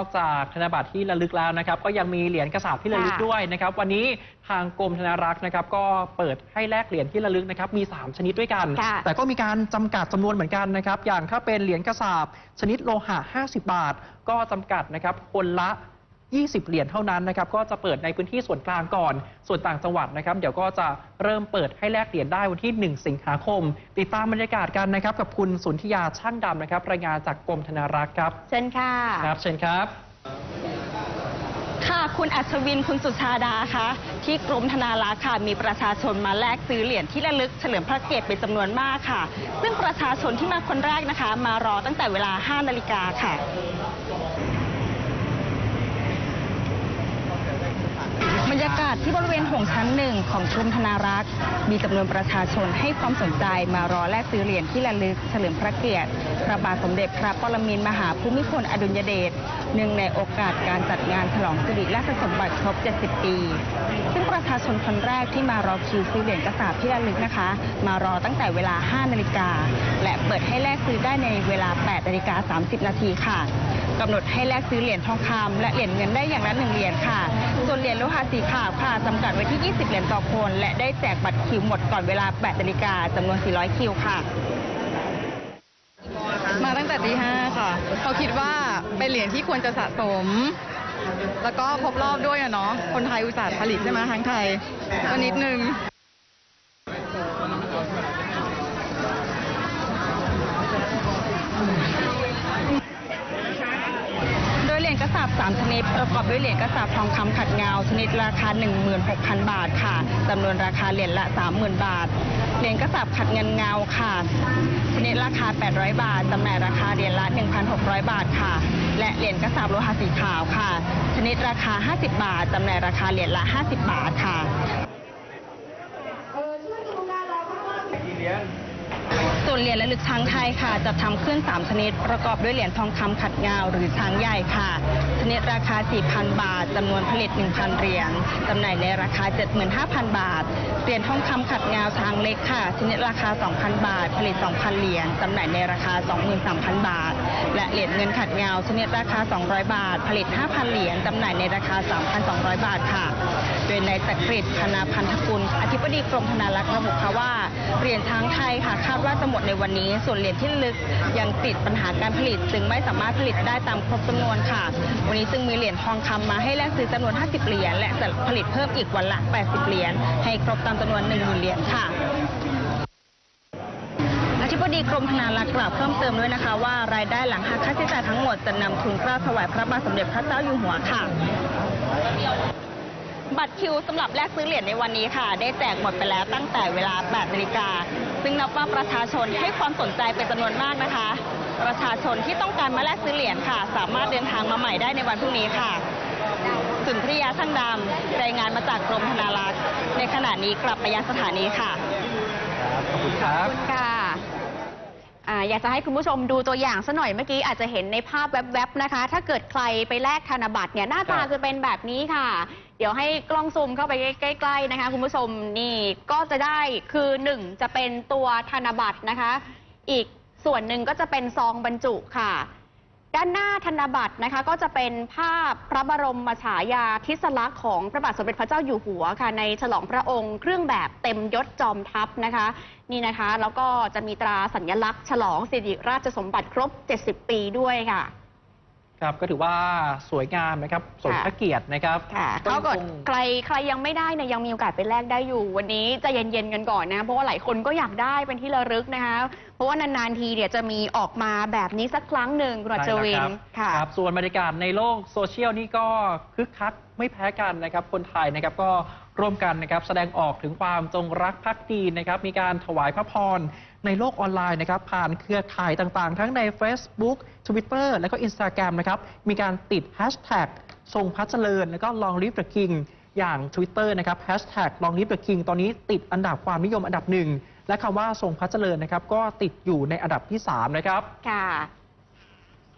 อกจากธนบัตรที่ระลึกแล้วนะครับ ก็ยังมีเหรียญกระสาบที่ระลึกค่ะด้วยนะครับ วันนี้ทางกรมธนารักษ์นะครับ ก็เปิดให้แลกเหรียญที่ระลึกนะครับ มี 3 ชนิดด้วยกันค่ะแต่ก็มีการจำกัดจำนวนเหมือนกันนะครับ อย่างถ้าเป็นเหรียญกระสาบชนิดโลหะ 50 บาท ก็จำกัดนะครับคนละ 20 เหรียญเท่านั้นนะครับก็จะเปิดในพื้นที่ส่วนกลางก่อน ส่วนต่างจังหวัดนะครับเดี๋ยวก็จะเริ่มเปิดให้แลกเหรียญได้วันที่ 1 สิงหาคม ติดตามบรรยากาศกันนะครับกับคุณสุนทยาช่างดำนะครับรายงานจากกรมธนารักษ์ครับเชิญค่ะครับเชิญครับค่ะคุณอัศวินคุณสุชาดาคะที่กรมธนารักษ์ค่ะมีประชาชนมาแลกซื้อเหรียญที่ระลึกเฉลิมพระเกียรติเป็นจำนวนมากค่ะ ซึ่งประชาชนที่มาคนแรกนะคะ มารอตั้งแต่เวลา 5 นาฬิกาค่ะ ที่บริเวณโถงชั้นหนึ่งของกรมธนารักษ์ มีจำนวนประชาชนให้ความสนใจมารอแลกซื้อเหรียญที่ระลึกเฉลิมพระเกียรติ พระบาทสมเด็จพระปรมินทรมหาภูมิพลอดุลยเดชเนื่องในโอกาสการจัดงานฉลองสิริราชสมบัติครบ 70 ปี ซึ่งประชาชนคนแรกที่มารอคิวซื้อเหรียญกระสาบที่ระลึกนะคะ มารอตั้งแต่เวลา 5 นาฬิกา และเปิดให้แลกซื้อได้ในเวลา 8 นาฬิกา 30 นาทีค่ะกำหนดให้แลกซื้อเหรียญทองคำและเหรียญเงินได้อย่างละหนึ่งเหรียญค่ะ ส่วนเหรียญโลหะสีขาวค่ะจำกัดไว้ที่ 20 เหรียญต่อคน และได้แจกบัตรคิวหมดก่อนเวลา 8นาฬิกาจำนวน 400 คิวค่ะ มาตั้งแต่ตีห้าค่ะเขาคิดว่าเป็นเหรียญที่ควรจะสะสม แล้วก็ครบรอบด้วยอะเนาะ คนไทยอุตส่าห์ผลิตใช่ไหมทั้งไทยก็นิดนึงโดยเห รียญกระสาบ3ชนิดประกอบด้วยเหรียญกระสาบทองคำขัดเงา ชนิดราคา 16,000 บาทค่ะจำนวนราคาเหรียญละ 30,000 บาท เหรียญกระสาบขัดเงินเงาค่ะ ชนิดราคา 800 บาทจำหน่ายราคาเหรียญละ 1,600 บาทค่ะ และเหรียญกระสาบโลหะสีขาวค่ะ ชนิดราคา 50 บาทจำหน่ายราคาเหรียญละ 50 บาทค่ะ ส่ว นเหรียญระลึกช้างไทยค่ะจะทำขึ้น 3 ชนิด ประกอบด้วยเหรียญทองคำขัดเงาหรือช้างใหญ่ค่ะ ชนิดราคา 4,000 บาทจำนวนผลิต 1,000 เหรียญจำหน่ายในราคา 75,000 บาท เหรียญทองคำขัดเงาช้างเล็กค่ะ ชนิดราคา 2,000 บาท ผลิต 2,000 เหรียญจำหน่ายในราคา 23,000 บาท และเหรียญเงินขัดเงาชนิดราคา 200 บาท ผลิต 5,000 เหรียญจำหน่ายในราคา 3,200 บาทค่ะ โดยนายจักริดธนาพันธกุล อธิบดีกรมธนารักษ์ระบุค่ะว่าเหรียญช้างไทยค่ะคาดว่าจะหมดในวันนี้ส่วนเหรียญที่ลึกยังติดปัญหาการผลิต จึงไม่สามารถผลิตได้ตามครบจำนวนค่ะ วันนี้จึงมีเหรียญทองคำมาให้แลกซื้อจำนวน 50 เหรียญและจะผลิตเพิ่มอีกวันละ 80 เหรียญให้ครบตามจำนวน1 0,000เหรียญค่ะอธิบดีกรมธนารักษ์กล่าวเพิ่มเติมด้วยนะคะว่ารายได้หลังหักค่าใช้จ่ายทั้งหมดจะนำทุนกล้าถวายพระบาทสมเด็จพระเจ้าอยู่หัวค่ะ บัตรคิวสำหรับแลกซื้อเหรียญในวันนี้ค่ะ ได้แจกหมดไปแล้วตั้งแต่เวลา8นาฬิกา ซึ่งนับว่าประชาชนให้ความสนใจเป็นจำนวนมากนะคะ ประชาชนที่ต้องการมาแลกซื้อเหรียญค่ะ สามารถเดินทางมาใหม่ได้ในวันพรุ่งนี้ค่ะ สุนทรียาช่างดำรายงานมาจากกรมธนารักษ์ ในขณะนี้กลับไปยังสถานีค่ะ ขอบคุณครับข อยากจะให้คุณผู้ชมดูตัวอย่างซะหน่อยเมื่อกี้อาจจะเห็นในภาพแวบๆนะคะ ถ้าเกิดใครไปแลกธนบัตรเนี่ยหน้าตาจะเป็นแบบนี้ค่ะ เดี๋ยวให้กล้องซูมเข้าไปใกล้ๆนะคะ คุณผู้ชมนี่ก็จะได้คือหนึ่งจะเป็นตัวธนบัตรนะคะ อีกส่วนหนึ่งก็จะเป็นซองบรรจุค่ะ ด้านหน้าธนบัตรนะคะก็จะเป็นภาพพระบรมฉายาทิศลักษณ์ของพระบาทสมเด็จพระเจ้าอยู่หัวค่ะ ในฉลองพระองค์เครื่องแบบเต็มยศจอมทัพนะคะ นี่นะคะ แล้วก็จะมีตราสัญลักษณ์ ฉลองสิริราชสมบัติครบ 70 ปีด้วยค่ะ ครับก็ถือว่าสวยงามนะครับสมพระเกียรตินะครับค่ะก็เขาก็คง ใครใครยังไม่ได้เนี่ยยังมีโอกาสไปแลกได้อยู่ วันนี้ใจะเย็นๆกันก่อนนะเพราะว่าหลายคนก็อยากได้เป็นที่ระลึกนะคะ เพราะว่านานๆทีเนี่ยจะมีออกมาแบบนี้สักครั้งหนึ่งคุณรัชวินใช่แล้วค่ะ ครับ ส่วนบรรยากาศในโลกโซเชียลนี่ก็คึกคักไม่แพ้กันนะครับ คนไทยนะครับก็ร่วมกันนะครับแสดงออกถึงความจงรักภักดีนะครับ มีการถวายพระพร ในโลกออนไลน์นะครับผ่านเครือข่ายต่างๆ ทั้งใน Facebook Twitter และก็ Instagram นะครับมีการติดแฮชแท็กทรงพัชเจริญ แล้วก็ลองลิฟต์เดอะคิงอย่าง Twitter นะครับแฮชแท็กลองลิฟต์เดอะคิงตอนนี้ติดอันดับความนิยมอันดับหนึ่งและคำว่าทรงพัชเจริญนะครับก็ติดอยู่ในอันดับที่สามนะครับ ค่ะ